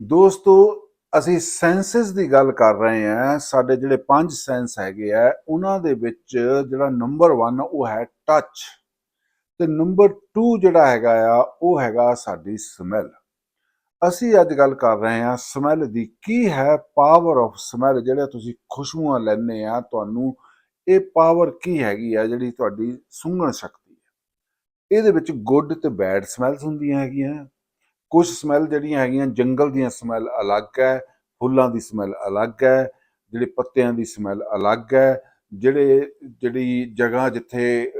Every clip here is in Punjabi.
ਦੋਸਤੋ, ਅਸੀਂ ਸੈਂਸਸ ਦੀ ਗੱਲ ਕਰ ਰਹੇ ਹਾਂ। ਸਾਡੇ ਜਿਹੜੇ ਪੰਜ ਸੈਂਸ ਹੈਗੇ ਆ, ਉਹਨਾਂ ਦੇ ਵਿੱਚ ਜਿਹੜਾ ਨੰਬਰ 1 ਉਹ ਹੈ ਟੱਚ ਤੇ ਨੰਬਰ 2 ਜਿਹੜਾ ਹੈਗਾ ਆ, ਉਹ ਹੈਗਾ ਸਾਡੀ ਸਮੈਲ ਅਸੀਂ ਅੱਜ ਗੱਲ ਕਰ ਰਹੇ ਹਾਂ ਸਮੈਲ ਦੀ। ਕੀ ਹੈ ਪਾਵਰ ਆਫ ਸਮੈਲ ਜਿਹੜੇ ਤੁਸੀਂ ਖੁਸ਼ਬੂਆਂ ਲੈਣੇ ਆ, ਤੁਹਾਨੂੰ ਇਹ ਪਾਵਰ ਕੀ ਹੈਗੀ ਆ ਜਿਹੜੀ ਤੁਹਾਡੀ ਸੁੰਘਣ ਸ਼ਕਤੀ ਹੈ? ਇਹਦੇ ਵਿੱਚ ਗੁੱਡ ਤੇ ਬੈਡ ਸਮੈਲਸ ਹੁੰਦੀਆਂ ਹੈਗੀਆਂ। ਕੁਝ ਸਮੈਲ ਜਿਹੜੀਆਂ ਹੈਗੀਆਂ, ਜੰਗਲ ਦੀਆਂ ਸਮੈਲ ਅਲੱਗ ਹੈ, ਫੁੱਲਾਂ ਦੀ ਸਮੈਲ ਅਲੱਗ ਹੈ, ਜਿਹੜੇ ਪੱਤਿਆਂ ਦੀ ਸਮੈਲ ਅਲੱਗ ਹੈ, ਜਿਹੜੇ, ਜਿਹੜੀ ਜਗ੍ਹਾ ਜਿੱਥੇ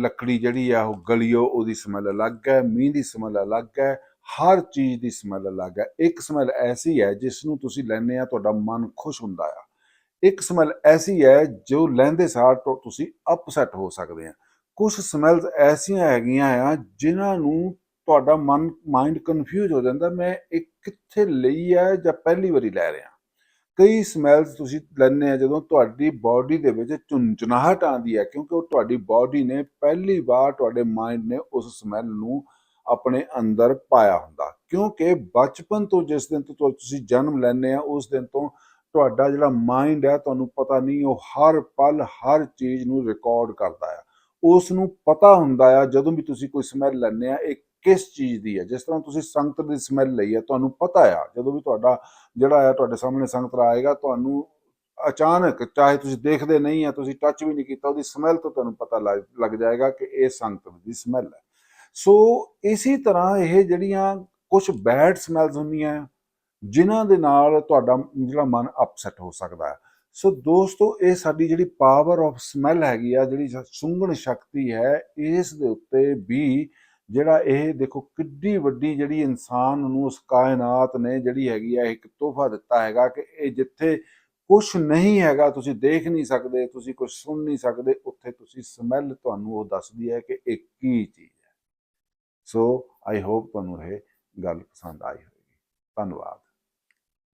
ਲੱਕੜੀ ਜਿਹੜੀ ਆ, ਉਹ ਗਲੀਓ, ਉਹਦੀ ਸਮੈਲ ਅਲੱਗ ਹੈ, ਮੀਂਹ ਦੀ ਸਮੈਲ ਅਲੱਗ ਹੈ, ਹਰ ਚੀਜ਼ ਦੀ ਸਮੈਲ ਅਲੱਗ ਹੈ। ਇੱਕ ਸਮੈਲ ਐਸੀ ਹੈ ਜਿਸ ਨੂੰ ਤੁਸੀਂ ਲੈਂਦੇ ਆ, ਤੁਹਾਡਾ ਮਨ ਖੁਸ਼ ਹੁੰਦਾ ਆ। ਇੱਕ ਸਮੈਲ ਐਸੀ ਹੈ ਜੋ ਲੈਂਦੇ ਸਾਰ ਤੋਂ, ਤੁਸੀਂ ਅਪਸੈਟ ਹੋ ਸਕਦੇ ਆ। ਕੁਝ ਸਮੈਲਸ ਐਸੀਆਂ ਹੈਗੀਆਂ ਆ, ਜਿਨ੍ਹਾਂ ਨੂੰ ਤੁਹਾਡਾ ਮਨ ਮਾਈਂਡ ਕਨਫਿਊਜ਼ ਹੋ ਜਾਂਦਾ, ਮੈਂ ਇਹ ਕਿੱਥੇ ਲਈ ਹੈ ਜਾਂ ਪਹਿਲੀ ਵਾਰੀ ਲੈ ਰਿਹਾ? ਕਈ ਸਮੈਲਸ ਤੁਸੀਂ ਲੈਂਦੇ ਆ, ਜਦੋਂ ਤੁਹਾਡੀ ਬਾਡੀ ਦੇ ਵਿੱਚ ਚੁੰਚਨਾਹਟ ਆਉਂਦੀ ਹੈ ਕਿਉਂਕਿ ਉਹ ਤੁਹਾਡੀ ਬਾਡੀ ਨੇ ਪਹਿਲੀ ਵਾਰ ਤੁਹਾਡੇ ਮਾਈਂਡ ਨੇ ਉਸ ਸਮੈਲ ਨੂੰ ਆਪਣੇ ਅੰਦਰ ਪਾਇਆ ਹੁੰਦਾ। ਕਿਉਂਕਿ ਬਚਪਨ ਤੋਂ ਜਿਸ ਦਿਨ ਤੋਂ ਤੁਸੀਂ ਜਨਮ ਲੈਂਦੇ ਆ, ਉਸ ਦਿਨ ਤੋਂ ਤੁਹਾਡਾ ਜਿਹੜਾ ਮਾਈਂਡ ਹੈ ਤੁਹਾਨੂੰ ਪਤਾ ਨਹੀਂ, ਉਹ ਹਰ ਪਲ ਹਰ ਚੀਜ਼ ਨੂੰ ਰਿਕਾਰਡ ਕਰਦਾ ਆ। ਉਸ ਨੂੰ ਪਤਾ ਹੁੰਦਾ ਆ, ਜਦੋਂ ਵੀ ਤੁਸੀਂ ਕੋਈ ਸਮੈਲ ਲੈਂਦੇ ਆ, ਇਹ ਕਿਸ ਚੀਜ਼ ਦੀ ਹੈ? ਜਿਸ ਤਰ੍ਹਾਂ ਤੁਸੀਂ ਸੰਗਤ ਦੀ ਸਮੈਲ ਲਈ ਹੈ, ਤੁਹਾਨੂੰ ਪਤਾ ਆ, ਜਦੋਂ ਵੀ ਤੁਹਾਡਾ ਜਿਹੜਾ ਆ ਤੁਹਾਡੇ ਸਾਹਮਣੇ ਸੰਗਤ ਆਏਗਾ, ਤੁਹਾਨੂੰ ਅਚਾਨਕ ਚਾਹੇ ਤੁਸੀਂ ਦੇਖਦੇ ਨਹੀਂ ਆ, ਤੁਸੀਂ ਟੱਚ ਵੀ ਨਹੀਂ ਕੀਤਾ, ਉਹਦੀ ਸਮੈਲ ਤੋਂ ਤੁਹਾਨੂੰ ਪਤਾ ਲੱਗ ਲੱਗ ਜਾਏਗਾ ਕਿ ਇਹ ਸੰਗਤ ਦੀ ਸਮੈਲ ਹੈ। ਸੋ ਇਸੇ ਤਰ੍ਹਾਂ ਇਹ ਜਿਹੜੀਆਂ ਕੁਝ ਬੈਡ ਸਮੈਲਸ ਹੁੰਦੀਆਂ, ਜਿਨ੍ਹਾਂ ਦੇ ਨਾਲ ਤੁਹਾਡਾ ਜਿਹੜਾ ਮਨ ਅਪਸੈਟ ਹੋ ਸਕਦਾ ਹੈ। ਸੋ ਦੋਸਤੋ, ਇਹ ਸਾਡੀ ਜਿਹੜੀ ਪਾਵਰ ਆਫ ਸਮੈਲ ਹੈਗੀ ਆ, ਜਿਹੜੀ ਸੁੰਘਣ ਸ਼ਕਤੀ ਹੈ, ਇਸ ਦੇ ਉੱਤੇ ਵੀ ਜਿਹੜਾ ਇਹ ਦੇਖੋ ਕਿੱਡੀ ਵੱਡੀ ਜਿਹੜੀ ਇਨਸਾਨ ਨੂੰ ਉਸ ਕਾਇਨਾਤ ਨੇ ਜਿਹੜੀ ਹੈਗੀ ਆ ਇੱਕ ਤੋਹਫਾ ਦਿੱਤਾ ਹੈਗਾ ਕਿ ਇਹ ਜਿੱਥੇ ਕੁਝ ਨਹੀਂ ਹੈਗਾ, ਤੁਸੀਂ ਦੇਖ ਨਹੀਂ ਸਕਦੇ, ਤੁਸੀਂ ਕੁਝ ਸੁਣ ਨਹੀਂ ਸਕਦੇ, ਉੱਥੇ ਤੁਸੀਂ ਸਮੈਲ ਤੁਹਾਨੂੰ ਉਹ ਦੱਸਦੀ ਹੈ ਕਿ ਇਹ ਕੀ ਚੀਜ਼ ਹੈ। ਸੋ ਆਈ ਹੋਪ ਤੁਹਾਨੂੰ ਇਹ ਗੱਲ ਪਸੰਦ ਆਈ ਹੋਵੇਗੀ ਧੰਨਵਾਦ।